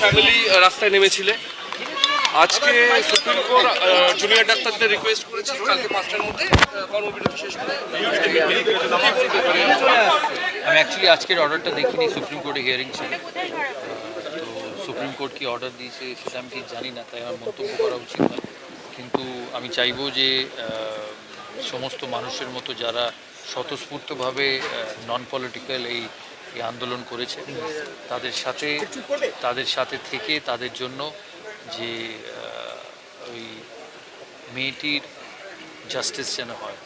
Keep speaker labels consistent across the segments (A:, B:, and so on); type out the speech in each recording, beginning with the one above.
A: Family রাস্তায় নেমেছিলে আজকে সুপ্রিম কোর্ট জুনিয়র ডাক্তারদের রিকোয়েস্ট করেছে কালকে পাঁচটার মধ্যে কর্মবিরতি শেষ করে?
B: আমি অ্যাকচুয়ালি আজকের অর্ডারটা দেখিনি সুপ্রিম কোর্টে হিয়ারিং ছিল সুপ্রিম কোর্ট কি অর্ডার দিয়েছে সেটা আমি ঠিক জানি না, তাই আমার মন্তব্য করা উচিত নয় কিন্তু আমি চাইব যে সমস্ত মানুষের মতো যারা স্বতঃস্ফূর্তভাবে নন পলিটিক্যাল এই আন্দোলন করেছে, তাদের সাথে তাদের সাথে থেকে তাদের জন্য যে ওই মেয়েটির জাস্টিস যেন হয়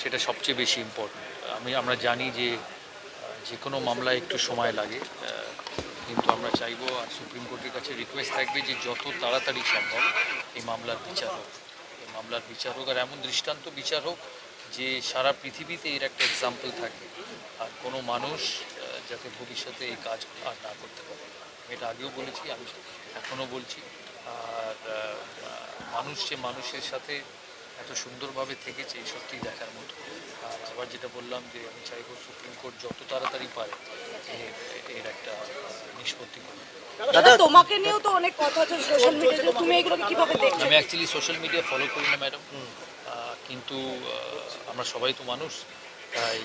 B: সেটা সবচেয়ে বেশি ইম্পর্টেন্ট আমি, আমরা জানি যে যে কোনো মামলায় একটু সময় লাগে কিন্তু আমরা চাইব আর সুপ্রিম কোর্টের কাছে রিকোয়েস্ট থাকবে যে যত তাড়াতাড়ি সম্ভব এই মামলার বিচার এই মামলার বিচার হোক আর এমন দৃষ্টান্ত বিচার হোক যে সারা পৃথিবীতে এর একটা এক্সাম্পল থাকে। আর কোনো মানুষ যাতে ভবিষ্যতে এই কাজ আর না করতে পারে। এটা আগেও বলেছি, আমি এখনও বলছি। আর মানুষ যে মানুষের সাথে এত সুন্দরভাবে থেকেছে, এই সত্যি দেখার মতো। আর আবার যেটা বললাম যে আমি চাইব সুপ্রিম কোর্ট যত তাড়াতাড়ি পারে এর এর একটা নিষ্পত্তি করবে
C: দাদা তোমাকে নিয়েও তো অনেক কথা হচ্ছে সোশ্যাল মিডিয়াতে তুমি এগুলোকে কীভাবে দেখছ?
B: আমি অ্যাকচুয়ালি সোশ্যাল মিডিয়া ফলো করি না ম্যাডাম কিন্তু আমরা সবাই তো মানুষ। তাই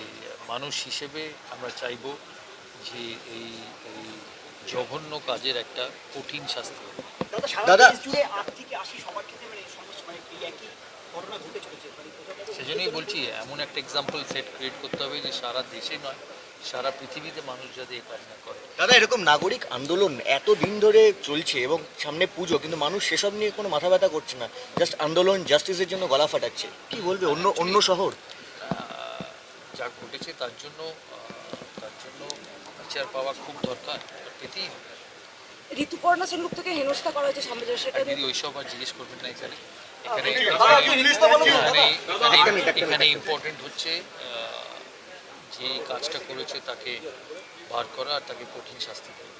B: মানুষ হিসেবে আমরা চাইব যে এই এই জঘন্য কাজের একটা কঠিন শাস্তি।
D: দাদা
E: জুড়ে আট থেকে আশি সবার ক্ষেত্রে মানে সমস্যা মানে এই একই ঘটনা ঘটে চলেছে মানে
B: সেজন্যই বলছি এমন একটা এক্সাম্পল সেট ক্রিয়েট করতে হবে যে সারা দেশে নয় সারা পৃথিবীতে মানুষ যাতে এই কাজ না করে।
D: দাদা এরকম নাগরিক আন্দোলন এত দিন ধরে চলছে এবং সামনে পুজো কিন্তু মানুষ সেসব নিয়ে কোনো মাথা ব্যথা করছে না। জাস্ট আন্দোলন জাস্টিসের জন্য গলা ফাটাচ্ছে। কি বলবে অন্য অন্য শহর?
B: যা ঘটেছে তার জন্য তার জন্য বিচার পাওয়া খুব দরকার। পেতেই হবে
C: ঋতুপর্ণা সেনগুপ্ত থেকে হেনস্থা করা হয়েছে সামনে সেটা
B: দিদি ওইসব আর জিজ্ঞেস করবেন না এখানে। এখানে এখানে- ইম্পর্টেন্ট হচ্ছে যে কাজটা করেছে তাকে বার করা আর তাকে কঠিন শাস্তি দেওয়া.